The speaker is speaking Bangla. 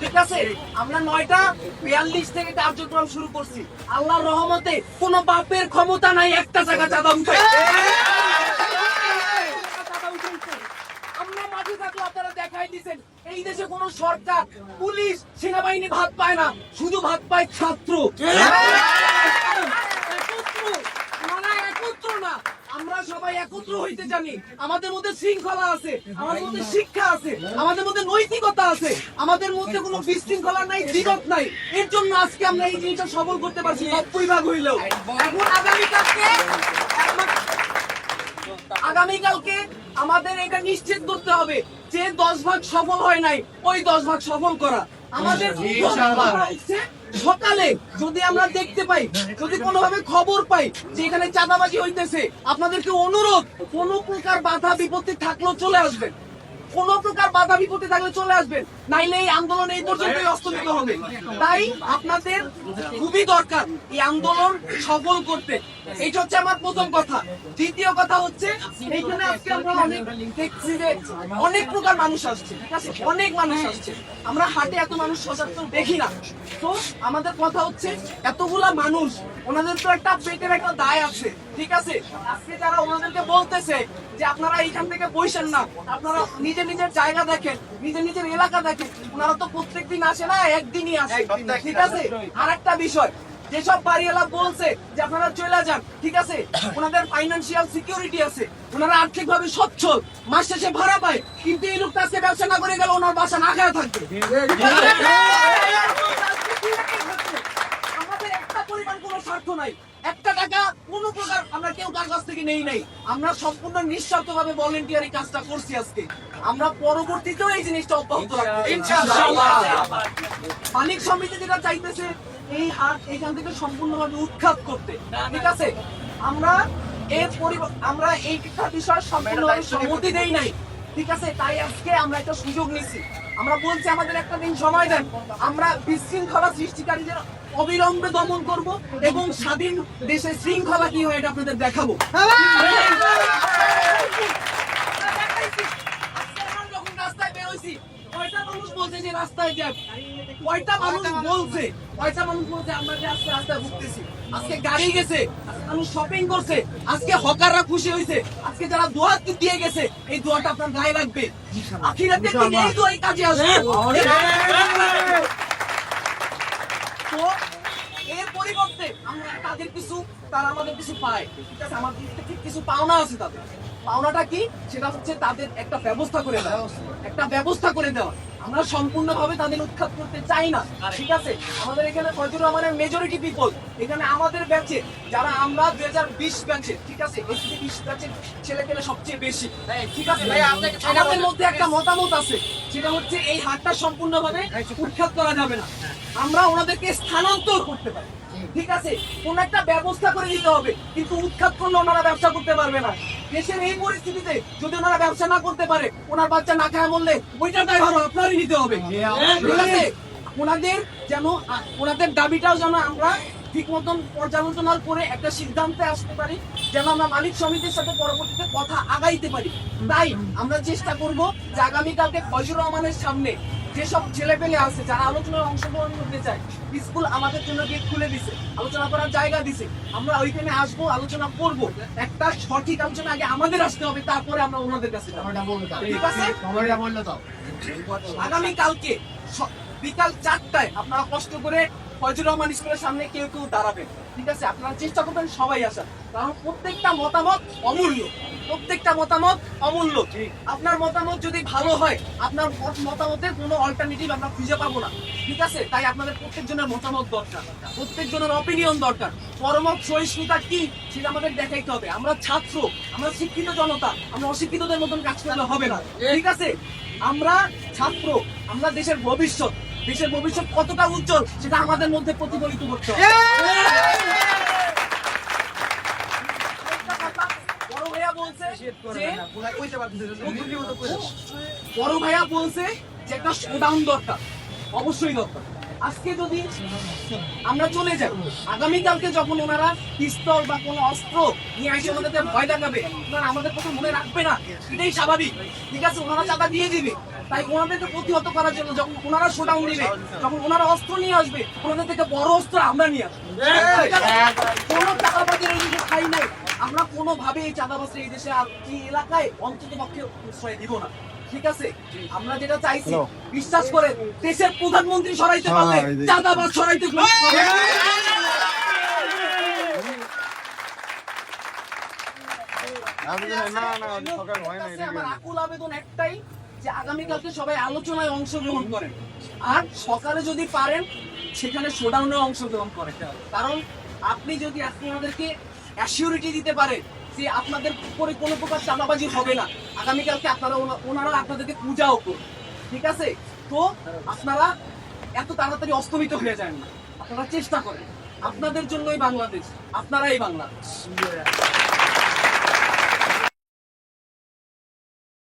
ঠিক আছে? আমরা নয়টা বিয়াল্লিশ থেকে কার্যক্রম শুরু করছি। আল্লাহর রহমতে কোন বাপের ক্ষমতা নাই একটা জায়গা চাঁদা উঠাই আমরা মাঠে থাকলে আপনারা দেখাই দিচ্ছেন এই দেশে কোন সরকার পুলিশ সেনাবাহিনী ভাত পায় না শুধু ভাত পায় ছাত্র। মানে একত্র না। আমরা সবাই একত্র হইতে জানি, আমাদের মধ্যে শৃঙ্খলা আছে, আমাদের মধ্যে শিক্ষা আছে, আমাদের মধ্যে নৈতিকতা আছে, আমাদের মধ্যে কোনো বিশৃঙ্খলা নাই, বিরোধ নাই। এর জন্য আজকে আমরা এই জিনিসটা সবল করতে পারছি নব্বই ভাগ হইলেও। এখন আগামীকালকে আগামীকালকে আমাদের এটা নিশ্চিত করতে হবে যে দশ ভাগ সফল হয় নাই ওই দশ ভাগ সফল করা। আমাদের সকালে যদি আমরা দেখতে পাই যদি কোনোভাবে খবর পাই যে এখানে চাঁদাবাজি হইতেছে আপনাদেরকে অনুরোধ কোনো প্রকার বাধা বিপত্তি থাকলেও চলে আসবেন। কোন প্রকার বাধা বিপত্তি থাকলে চলে আসবেন। নাইলে এই আন্দোলন এই পর্যন্তই অস্তমিত হবে। তাই আপনাদের খুবই দরকার এই আন্দোলন সফল করতে। এইটা হচ্ছে আমার প্রথম কথা। দ্বিতীয় কথা হচ্ছে, এইখানে আজকে আমরা অনেক দেখছি যে অনেক প্রকার মানুষ আসছে। অনেক মানুষ আসছে। আমরা হাটে এত মানুষ সচরাচর দেখি না। তো আমাদের কথা হচ্ছে, এতগুলা মানুষ, ওনাদের তো একটা পেটের একটা দায় আছে। ঠিক আছে? আজকে যারা ওনাদেরকে বলতেছে যে আপনারা এইখান থেকে বসেন না আপনারা নিজের নিজের জায়গা দেখেন নিজের নিজের এলাকা দেখেন ওনারা তো প্রত্যেকদিন আসে না একদিনই আসে। ঠিক আছে? আর একটা বিষয় যেসব বাড়িওয়ালা বলছে যে আপনারা চলে যান ঠিক আছে? ওনাদের ফাইন্যান্সিয়াল সিকিউরিটি আছে ওনারা আর্থিক ভাবে সচ্ছল মাস শেষে ভাড়া পায় কিন্তু এই লোকটা আজকে ব্যবসা না করে গেলে ওনার বাসা না খায় থাকবে। আমাদের একটা পরিমাণ কোনো স্বার্থ নাই। একটা টাকা কোনো প্রকার আমরা কেউ কার কাছ থেকে নেই নাই। আমরা সম্পূর্ণ নিঃস্বার্থ ভাবে ভলেন্টিয়ারি কাজটা করছি আজকে। আমরা পরবর্তীতেও এই জিনিসটা অব্যাহত রাখব। ইনশাআল্লাহ। মালিক সমিতি যেটা চাইতেছে এই হাট এখান থেকে সম্পূর্ণভাবে উৎখাত করতে। ঠিক আছে? আমরা এর পরিবর্তন আমরা এই বিষয়ে সম্পূর্ণভাবে সম্মতি দেই নাই। ঠিক আছে, তাই আজকে আমরা একটা সুযোগ নিচ্ছি আমরা বলছি, আমাদের একটা দিন সময় দেন। আমরা বিশৃঙ্খলা সৃষ্টিকারীদের অবিলম্বে দমন করব এবং স্বাধীন দেশের শৃঙ্খলা কি হয় এটা আপনাদের দেখাবো আজকে আমরা যখন রাস্তায় বেরোইছি কয়টা মানুষ বলছে যে রাস্তায় কয়টা মানুষ বলছে কয়টা মানুষ বলছে আমরা যে আজকে রাস্তায় ভুগতেছি। আজকে গাড়ি গেছে মানুষ শপিং করছে আজকে হকাররা খুশি হয়েছে আজকে যারা দোয়া দিয়ে গেছে এই দোয়াটা আপনার গায়ে রাখবে আখিরাতে এই দোয়াই কাজে আসবে। তো এর পরিবর্তে আমরা তাদের কিছু তারা আমাদের কিছু পায়। ঠিক আছে আমাদের কিছু পাওনা আছে তাদের। পাওনাটা কি? সেটা হচ্ছে তাদের একটা ব্যবস্থা করে দেওয়া। একটা ব্যবস্থা করে দেওয়া। আমরা সম্পূর্ণভাবে তাদের উৎখাত করতে চাই না। ঠিক আছে? আমাদের এখানে ফজলুর রহমানের মেজরিটি পিপল এখানে আমাদের ব্যাচে যারা আমরা দুই হাজার বিশ ব্যাচে ঠিক আছে? এসি বিশ ব্যাচের ছেলে পেলে সবচেয়ে বেশি। ঠিক আছে? আমাদের মধ্যে একটা মতামত আছে। সেটা হচ্ছে এই হাটটা সম্পূর্ণভাবে উৎখাত করা যাবে না। আমরা ওনাদেরকে স্থানান্তর করতে পারি। ঠিক আছে? কোন একটা ব্যবস্থা করে দিতে হবে কিন্তু উৎখাত করলে ওনারা ব্যবসা করতে পারবে না। দেশের এই পরিস্থিতিতে যদি ওনারা ব্যবসা না করতে পারে ওনার বাচ্চা না খায় বললে ওইটা দায় ভালো আপনারই নিতে হবে। ঠিক আছে? ওনাদের যেন ওনাদের দাবিটাও যেন আমরা ঠিক মতন পর্যালোচনা করে একটা সিদ্ধান্তে আসতে পারি যেন আমরা মালিক সমিতির সাথে পরবর্তীতে কথা আগাইতে পারি। তাই আমরা চেষ্টা করব যে আগামীকালকে ফজর রহমানের সামনে যেসব ছেলেপেলে আছে যারা আলোচনার অংশগ্রহণ করতে চায় স্কুল আমাদের জন্য গেট খুলে দিছে আলোচনা করার জায়গা দিছে। আমরা ওইখানে আসব আলোচনা করব। একটা সঠিক আলোচনা আগে আমাদের আসতে হবে তারপরে আমরা ওনাদের কাছে আগামীকালকে ঠিক আছে? আগামী কালকে বিকাল চারটায় আপনারা কষ্ট করে ফজল রহমান স্কুলের সামনে কেউ কেউ দাঁড়াবেন ঠিক আছে? আপনারা চেষ্টা করবেন সবাই আসার। কারণ প্রত্যেকটা মতামত অমূল্য। প্রত্যেকটা মতামত অমূল্য। আপনার মতামত যদি ভালো হয় আপনার মত- মতামতের কোনো অল্টারনেটিভ আমরা খুঁজে পাবো না। ঠিক আছে? তাই আপনাদের প্রত্যেকজনের মতামত দরকার। প্রত্যেকজনের অপিনিয়ন দরকার। পরমত সহিষ্ণুতা কি সেটা আমাদের দেখাইতে হবে। আমরা ছাত্র আমরা শিক্ষিত জনতা আমরা অশিক্ষিতদের মতন কাজ করলে হবে না। ঠিক আছে? আমরা ছাত্র আমরা দেশের ভবিষ্যৎ। দেশের ভবিষ্যৎ কতটা উজ্জ্বল, সেটা আমাদের মধ্যে প্রতিফলিত করতে বড় ভাইয়া বলছে যে একটা শোডাউন দরকার, অবশ্যই দরকার। আজকে যদি আমরা চলে যাই, আগামীকালকে যখন ওনারা পিস্তল বা কোনো অস্ত্র নিয়ে এসে আমাদেরকে ভয় দেখাবে, ওনারা আমাদের কথা মনে রাখবে না, এটাই স্বাভাবিক। ঠিক আছে, ওনারা চাঁদা দিয়ে দিবে। তাই ওনাদেরকে প্রতিহত করার জন্য যখন ওনারা শোডাউন দিবে যখন ওনারা অস্ত্র নিয়ে আসবে ওনাদের থেকে বড় অস্ত্র আমরা নিয়ে আসব। কোনো চাঁদাবাজের এই দেশে ঠাই নেই। আমরা কোনোভাবে এই চাঁদাবাজের এই দেশে আর এই এলাকায় অন্তত পক্ষে প্রশ্রয় দিব না। ঠিক আছে? আমরা যেটা চাইছি বিশ্বাস করে দেশের প্রধানমন্ত্রী সরাইতে পারলে হ্যাঁ, চাঁদাবাজ সরাইতে পারবে। আমি না না সকাল হয় না আমার আকুল আবেদন একটাই যে আগামীকালকে সবাই আলোচনায় অংশগ্রহণ করেন। আর সকালে যদি পারেন, সেখানে শোডাউনে অংশগ্রহণ করেন। কারণ আপনি যদি আজকে ওনাদেরকে অ্যাসিউরিটি দিতে পারেন যে আপনাদের উপরে কোনো প্রকার চাঁদাবাজি হবে না, আগামীকালকে আপনারা ওনারা আপনাদেরকে পূজাও করবে। ঠিক আছে? তো আপনারা এত তাড়াতাড়ি অস্তমিত হয়ে যান না। আপনারা চেষ্টা করেন। আপনাদের জন্যই বাংলাদেশ, আপনারাই বাংলাদেশ।